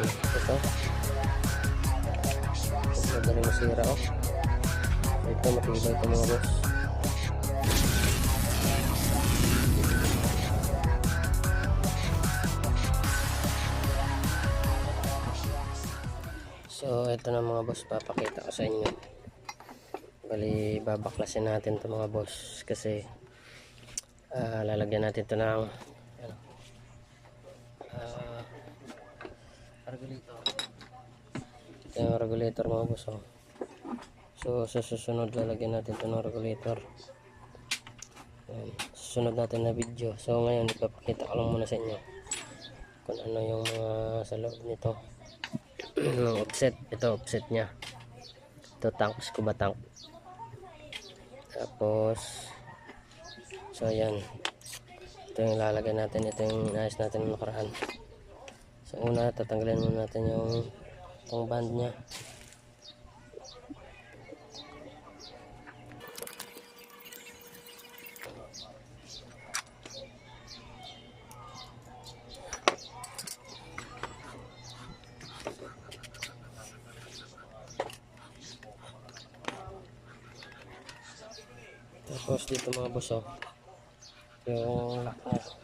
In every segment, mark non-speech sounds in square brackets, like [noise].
Yan, ito. Madali masira oh. Ito, matibay ito mga boss. So, ito na mga boss, papakita ko sa inyo. Bali, babaklasin natin to mga boss kasi ah, lalagyan natin to ng ano, ah, regulator. Ito yung regulator mga boss. Oh. So, sa susunod lalagyan natin to ng regulator. Ayan, susunod natin na video. So, ngayon ipapakita ko lang muna sa inyo kung ano yung mga sa loob nito. [clears throat] ng offset ito offset nya ito tank scuba tank tapos so ayan ito yung lalagay natin ito yung inayos natin ng nakaraan so una tatanggalin muna natin yung itong band nya tapos dito mga boss oh. Yung lock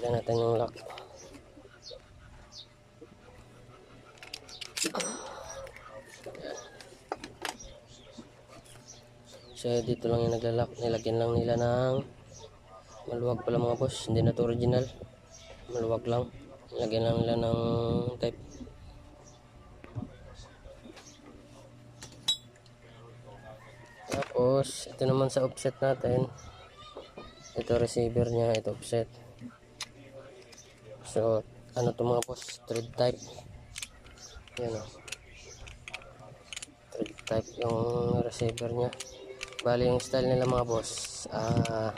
tanggalin natin yung lock so dito lang yung naglalak. Nilagyan lang nila ng maluwag pala mga boss. Hindi na to original. Maluwag lang. Lagyan lang nila ng type tapos ito naman sa offset natin. Ito receiver nya ito offset. So ano to mga boss? Thread type. Yan o thread type yung receiver nya bali yung style nila mga boss ah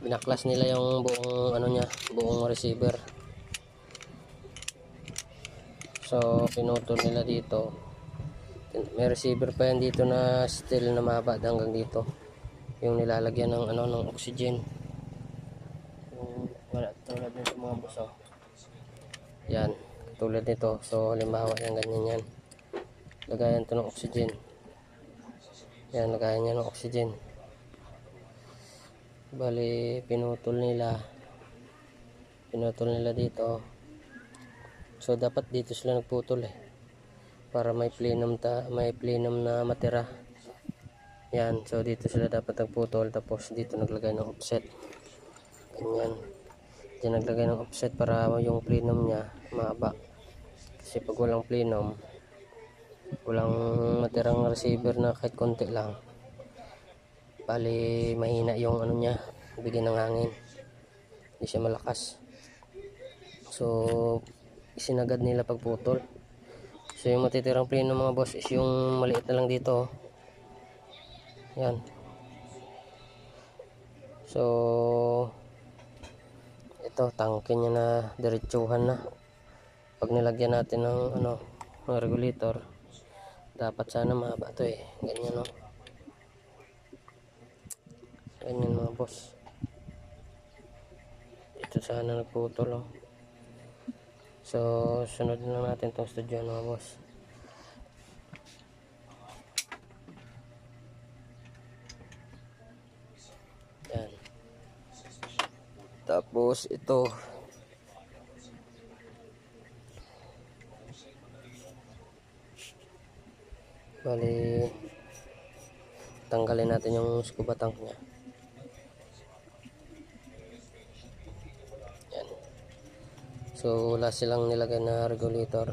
binaklas nila yung buong ano nya buong receiver. So pinutol nila dito. May receiver pa yan dito na steel na mahaba hanggang dito. Yung nilalagyan ng ano ng oxygen. Yung wala tulad nito mga boss oh. yan tulad nito. So halimbawa yan ganyan yan. Lagayan to ng oxygen yan lagayan niya ng oxygen. Bali pinutol nila. Pinutol nila dito. So dapat dito sila nagputol eh. Para may plenum ta may plenum na matira. Yan so dito sila dapat nagputol. Tapos dito naglagay ng offset. Ganyan. Dyan naglagay ng offset para yung plenum nya mahaba kasi pag walang plenum walang matirang receiver na kahit konti lang. Bali mahina yung ano nya bigyan ng hangin. Hindi siya malakas. So isinagad nila pagputol. So yung matitirang plane ng mga boss is yung maliit na lang dito oh. yan. So ito tangke niya na diretsuhan na. Pag nilagyan natin ng ano ng regulator dapat sana mahaba to eh. Ganyan oh ganyan mga boss. Ito sana nagputol oh. so sunod na natin tong studio mga boss. Yan. Tapos ito bali tanggalin natin yung scuba tank niya. Yan. So wala silang nilagay na regulator.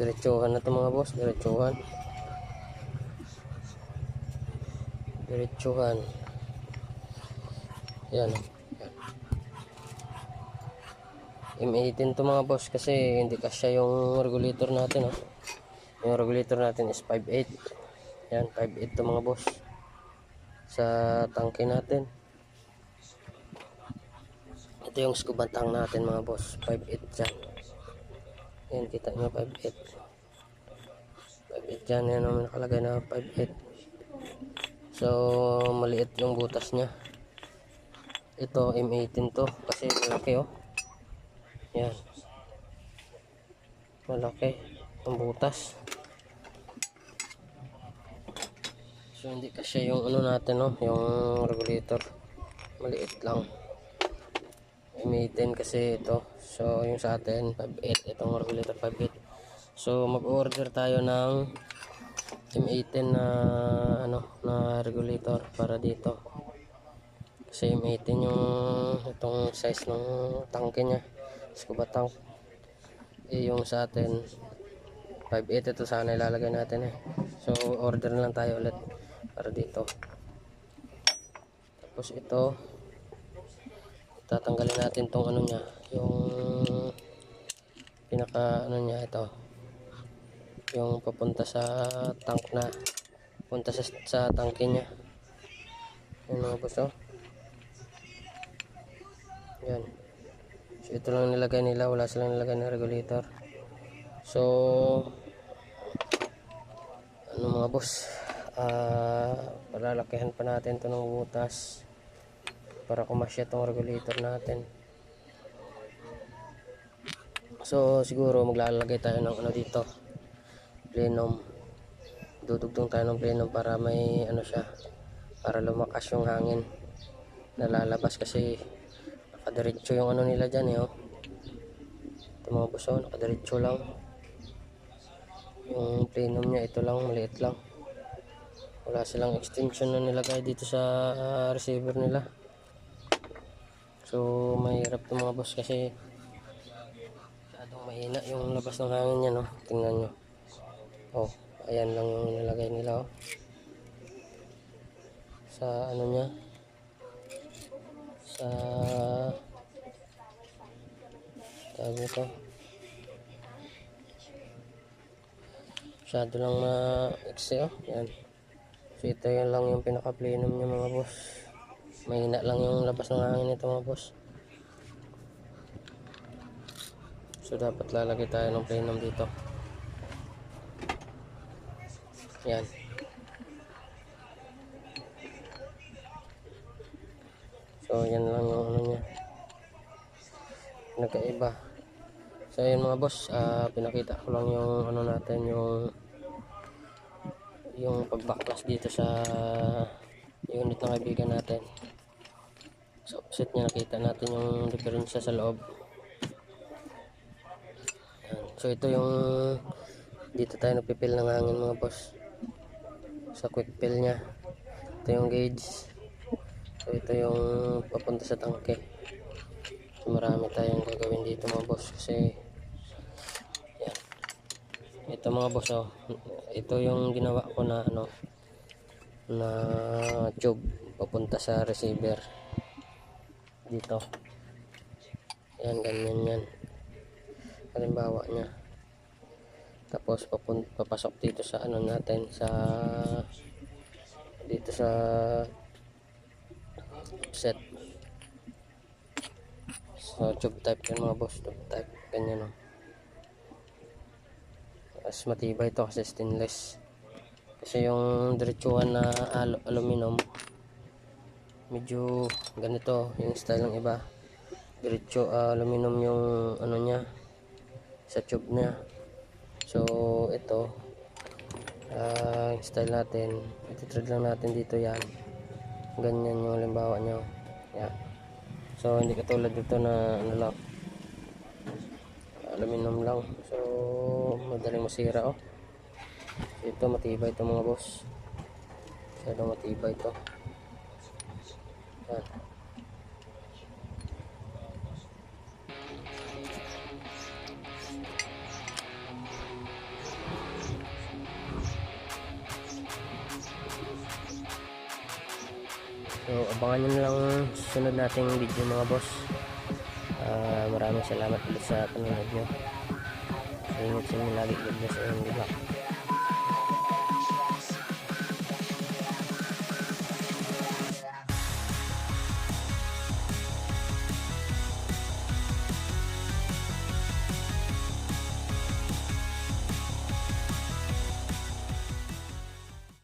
Diretsuhan na to mga boss diretsuhan. Diretsuhan. Yan. M18 to mga boss kasi hindi kasya yung regulator natin oh. Yung regulator natin is 5.8 yan 5.8 to mga boss sa tangke natin ito yung scuba tank natin mga boss 5.8 dyan yan kita nyo 5.8 5.8 yan. Yan ang nakalagay na 5.8. So, maliit yung butas niya. Ito, M18 to. Kasi malaki oh. Yan. Malaki. Ang butas. So, hindi kasi yung ano natin no. Yung regulator. Maliit lang. M18 kasi ito. So, yung sa atin, 5.8. Itong regulator 5.8. So, mag-order tayo ng M18 na ano na regulator para dito. Kasi M18 yung itong size ng tangke niya. Scuba tank. Eh, yung sa atin 5.8 ito sana ilalagay natin eh. So, order na lang tayo ulit para dito. Tapos ito tatanggalin natin tong ano niya, yung pinaka ano niya ito. Yung papunta sa tank na punta sa, sa tangke niya. Yan mga boss oh. Yan. So, ito lang nilagay nila. Wala silang nilagay na regulator. So, ano mga boss, ah, palalakihan pa natin to ng butas para kumasya tong regulator natin. So, siguro maglalagay tayo ng ano dito, plenum. Dudugtong tayo ng plenum para may ano siya, para lumakas yung hangin na lalabas kasi nakadiretso yung ano nila dyan eh oh. Ito mga boss oh, nakadiretso lang. Yung plenum niya ito lang, maliit lang. Wala silang extension na nilagay dito sa ah, receiver nila. So, mahirap to mga boss kasi masyadong mahina yung labas ng hangin niya no. Tingnan nyo. Oh, ayan lang yung nilagay nila oh. Sa ano niya, sa tawag nito masyado lang na exe oh yan so ito yun lang yung pinaka plenum niya mga boss. Mahina lang yung labas ng hangin nito mga boss. So dapat lalagay tayo ng plenum dito. Yan. So, yan lang yung ano niya. Nagkaiba. So, yun mga boss, ah, pinakita ko lang yung ano natin, yung yung pagbaklas dito sa unit ng kaibigan natin. Sa offset niya, nakita natin yung diferensya sa loob. So, ito yung dito tayo nagpipil ng hangin mga boss. Sa quick fill niya. Ito yung gauge. So ito yung papunta sa tangke. So, marami tayong gagawin dito mga boss kasi. Ito mga boss oh. Ito yung ginawa ko na ano na tube papunta sa receiver dito. Yan ganyan yan. Halimbawa niya. Tapos papun papasok dito sa ano natin sa dito sa set so tube type yan mga boss tube type ganyan o mas matibay ito kasi stainless. Kasi yung diretsuhan na al aluminum medyo ganito yung style ng iba. Diretso ah, aluminum yung ano niya sa tube niya. So ito yung style natin ititrade lang natin dito yan. Ganyan yung halimbawa nyo yan so hindi katulad dito na ano lang aluminum lang. So madaling masira oh. Ito matibay ito mga boss. Masyadong matibay ito. Yan. So, abangan nyo na lang susunod nating video mga boss. Ah, maraming salamat ulit sa panonood nyo. Ingat sa inyo lagi. God bless and good luck.